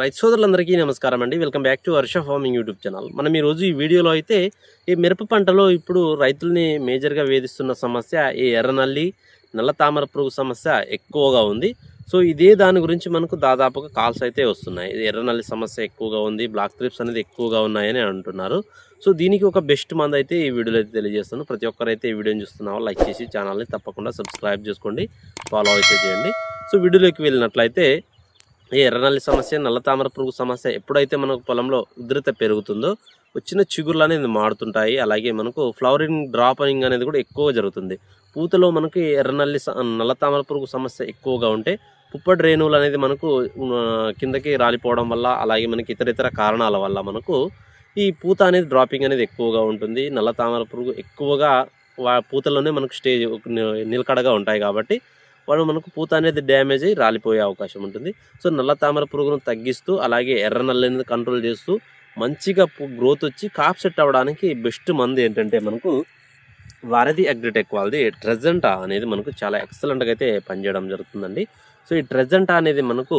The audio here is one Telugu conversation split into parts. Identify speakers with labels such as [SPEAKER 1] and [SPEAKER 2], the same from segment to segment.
[SPEAKER 1] రైతు సోదరులందరికీ నమస్కారం అండి. Welcome back to Varsha farming YouTube channel. మనం ఈరోజు ఈ వీడియోలో అయితే ఈ మిరప పంటలో ఇప్పుడు రైతుల్ని మేజర్గా వేధిస్తున్న సమస్య ఈ ఎర్రనల్లి నల్ల తామర పురుగు సమస్య ఎక్కువగా ఉంది. సో ఇదే దాని గురించి మనకు దాదాపుగా కాల్స్ అయితే వస్తున్నాయి. ఎర్రనల్లి సమస్య ఎక్కువగా ఉంది బ్లాక్ త్రిప్స్ అనేది ఎక్కువగా ఉన్నాయని అంటున్నారు. సో దీనికి ఒక బెస్ట్ మంది అయితే ఈ వీడియోలో అయితే తెలియజేస్తాను ప్రతి ఒక్కరైతే ఈ వీడియోని చూస్తున్నావో లైక్ చేసి ఛానల్ని తప్పకుండా సబ్స్క్రైబ్ చేసుకోండి ఫాలో అయితే చేయండి. సో వీడియోలోకి వెళ్ళినట్లయితే ఈ ఎర్రనల్లి సమస్య నల్ల తామర పురుగు సమస్య ఎప్పుడైతే మనకు పొలంలో ఉధృత పెరుగుతుందో వచ్చిన చిగుర్లు అనేది మారుతుంటాయి అలాగే మనకు ఫ్లవరింగ్ డ్రాపింగ్ అనేది కూడా ఎక్కువ జరుగుతుంది. పూతలో మనకి ఎర్రనల్లి స- నల్ల తామర పురుగు సమస్య ఎక్కువగా ఉంటే పుప్పటి రేణువులు అనేది మనకు కిందకి రాలిపోవడం వల్ల అలాగే మనకి ఇతర ఇతర కారణాల వల్ల మనకు ఈ పూత అనేది డ్రాపింగ్ అనేది ఎక్కువగా ఉంటుంది. నల్ల తామర పురుగు ఎక్కువగా వా పూతలోనే మనకు స్టేజ్ నిలకడగా ఉంటాయి కాబట్టి వాడు మనకు పూత అనేది డ్యామేజ్ అయ్యి రాలిపోయే అవకాశం ఉంటుంది. సో నల్ల తామర పురుగును తగ్గిస్తూ అలాగే ఎర్ర నల్లని కంట్రోల్ చేస్తూ మంచిగా గ్రోత్ వచ్చి కాప్ సెట్ అవ్వడానికి బెస్ట్ మందు ఏంటంటే మనకు వారధి అగ్రిటెక్ వాళ్ళది. ట్రెజెంటా అనేది మనకు చాలా ఎక్సలెంట్గా అయితే పనిచేయడం జరుగుతుందండి. సో ఈ ట్రెజెంటా అనేది మనకు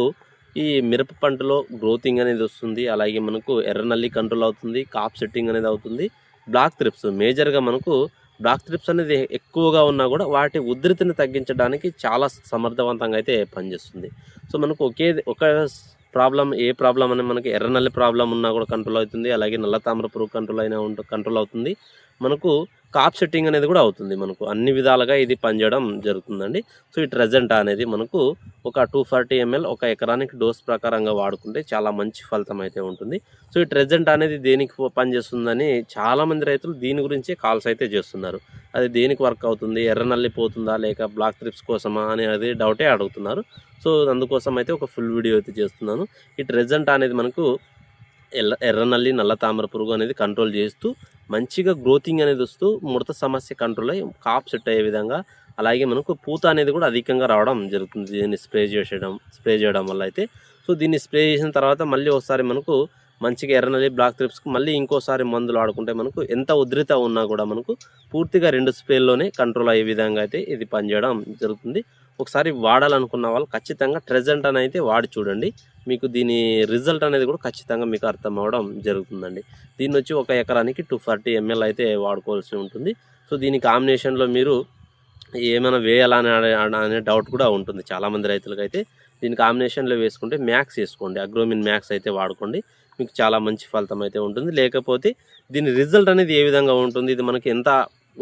[SPEAKER 1] ఈ మిరప పంటలో గ్రోతింగ్ అనేది వస్తుంది. అలాగే మనకు ఎర్ర నల్లి కంట్రోల్ అవుతుంది కాప్ సెట్టింగ్ అనేది అవుతుంది. బ్లాక్ త్రిప్స్ మేజర్గా మనకు బ్లాక్ త్రిప్స్ అనేది ఎక్కువగా ఉన్నా కూడా వాటి ఉధృతిని తగ్గించడానికి చాలా సమర్థవంతంగా అయితే పనిచేస్తుంది. సో మనకు ఒకే ఒక ప్రాబ్లం ఏ ప్రాబ్లం అనేది మనకి ఎర్రనల్లి ప్రాబ్లం ఉన్నా కూడా కంట్రోల్ అవుతుంది. అలాగే నల్ల తామర పురుగు కంట్రోల్ అయినా కంట్రోల్ అవుతుంది. మనకు కాప్ సెట్టింగ్ అనేది కూడా అవుతుంది మనకు. అన్ని విధాలుగా ఇది పనిచేయడం జరుగుతుందండి. సో ఈ ట్రెజెంటా అనేది మనకు ఒక టూ ఫార్టీ ఎంఎల్ ఒక ఎకరానికి డోస్ ప్రకారంగా వాడుకుంటే చాలా మంచి ఫలితం అయితే ఉంటుంది. సో ఈ ట్రెజెంట్ అనేది దేనికి పనిచేస్తుందని చాలామంది రైతులు దీని గురించే కాల్స్ అయితే చేస్తున్నారు. అది దేనికి వర్క్ అవుతుంది? ఎర్రనల్లి పోతుందా? లేక బ్లాక్ త్రిప్స్ కోసమా? అనేది డౌటే అడుగుతున్నారు. సో అందుకోసం అయితే ఒక ఫుల్ వీడియో అయితే చేస్తున్నాను. ఇట్ ట్రెజెంట్ అనేది మనకు ఎర్ర ఎర్రనల్లి నల్ల తామర పురుగు అనేది కంట్రోల్ చేస్తూ మంచిగా గ్రోతింగ్ అనేది వస్తూ ముడత సమస్య కంట్రోల్ అయ్యి కాప్ సెట్ అయ్యే విధంగా అలాగే మనకు పూత అనేది కూడా అధికంగా రావడం జరుగుతుంది. దీన్ని స్ప్రే చేసేయడం స్ప్రే చేయడం వల్ల అయితే. సో దీన్ని స్ప్రే చేసిన తర్వాత మళ్ళీ ఒకసారి మనకు మంచిగా ఎర్రనల్లి బ్లాక్ త్రిప్స్కి మళ్ళీ ఇంకోసారి మందులు ఆడుకుంటే మనకు ఎంత ఉధృత ఉన్నా కూడా మనకు పూర్తిగా రెండు స్ప్రేల్లోనే కంట్రోల్ అయ్యే విధంగా అయితే ఇది పనిచేయడం జరుగుతుంది. ఒకసారి వాడాలనుకున్న వాళ్ళు ఖచ్చితంగా ట్రెజెంట్ అని అయితే వాడి చూడండి. మీకు దీని రిజల్ట్ అనేది కూడా ఖచ్చితంగా మీకు అర్థం అవ్వడం జరుగుతుందండి. దీన్ని వచ్చి ఒక ఎకరానికి టూ ఫార్టీ ఎంఎల్ అయితే వాడుకోవాల్సి ఉంటుంది. సో దీని కాంబినేషన్లో మీరు ఏమైనా వేయాలని అనే- అనే డౌట్ కూడా ఉంటుంది. చాలామంది రైతులకైతే దీని కాంబినేషన్లో వేసుకుంటే మ్యాక్స్ వేసుకోండి. అగ్రోమిన్ మ్యాక్స్ అయితే వాడుకోండి. మీకు చాలా మంచి ఫలితం అయితే ఉంటుంది. లేకపోతే దీని రిజల్ట్ అనేది ఏ విధంగా ఉంటుంది? ఇది మనకి ఎంత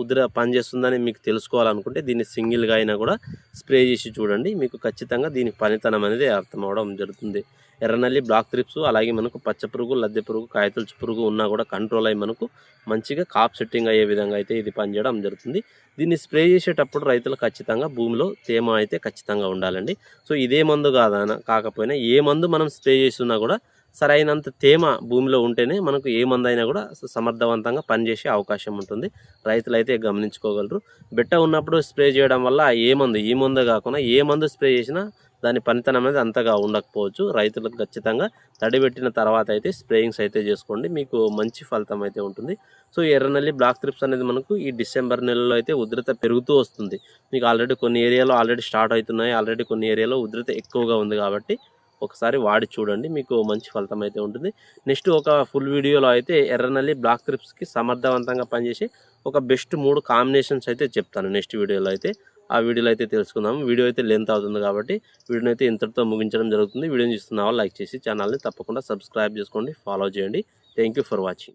[SPEAKER 1] ఉద్ర పనిచేస్తుందని మీకు తెలుసుకోవాలనుకుంటే దీన్ని సింగిల్గా అయినా కూడా స్ప్రే చేసి చూడండి. మీకు ఖచ్చితంగా దీని పనితనం అనేది అర్థం అవడం జరుగుతుంది. ఎర్రనల్లి బ్లాక్ త్రిప్స్ అలాగే మనకు పచ్చ పురుగు లద్దె పురుగు కాయతొలుచు పురుగు ఉన్నా కూడా కంట్రోల్ అయ్యి మనకు మంచిగా కాప్ సెట్టింగ్ అయ్యే విధంగా అయితే ఇది పనిచేయడం జరుగుతుంది. దీన్ని స్ప్రే చేసేటప్పుడు రైతులు ఖచ్చితంగా భూమిలో తేమ అయితే ఖచ్చితంగా ఉండాలండి. సో ఇదే మందు కాదన కాకపోయినా ఏ మందు మనం స్ప్రే చేస్తున్నా కూడా సరైనంత తేమ భూమిలో ఉంటేనే మనకు ఏ మందు అయినా కూడా సమర్థవంతంగా పనిచేసే అవకాశం ఉంటుంది. రైతులు అయితే గమనించుకోగలరు. బిట్ట ఉన్నప్పుడు స్ప్రే చేయడం వల్ల ఏ మందు ఈ మందు కాకుండా ఏ మందు స్ప్రే చేసినా దాని పనితనం అనేది అంతగా ఉండకపోవచ్చు. రైతులకు ఖచ్చితంగా తడిపెట్టిన తర్వాత అయితే స్ప్రేయింగ్స్ అయితే చేసుకోండి. మీకు మంచి ఫలితం అయితే ఉంటుంది. సో ఎర్రనల్లి బ్లాక్ త్రిప్స్ అనేది మనకు ఈ డిసెంబర్ నెలలో అయితే ఉధృత పెరుగుతూ వస్తుంది. మీకు ఆల్రెడీ కొన్ని ఏరియాలో ఆల్రెడీ స్టార్ట్ అవుతున్నాయి. ఆల్రెడీ కొన్ని ఏరియాలో ఉధృత ఎక్కువగా ఉంది కాబట్టి ఒకసారి వాడి చూడండి మీకు మంచి ఫలితం అయితే ఉంటుంది. నెక్స్ట్ ఒక ఫుల్ వీడియోలో అయితే ఎర్రనల్లి బ్లాక్ క్రిప్స్కి సమర్థవంతంగా పనిచేసి ఒక బెస్ట్ మూడు కాంబినేషన్స్ అయితే చెప్తాను నెక్స్ట్ వీడియోలో అయితే. ఆ వీడియోలో అయితే తెలుసుకుందాం. వీడియో అయితే లెంత్ అవుతుంది కాబట్టి వీడియోని అయితే ఇంతటితో ముగించడం జరుగుతుంది. వీడియోని చూస్తున్న లైక్ చేసి ఛానల్ని తప్పకుండా సబ్స్క్రైబ్ చేసుకోండి ఫాలో చేయండి. Thank you for watching.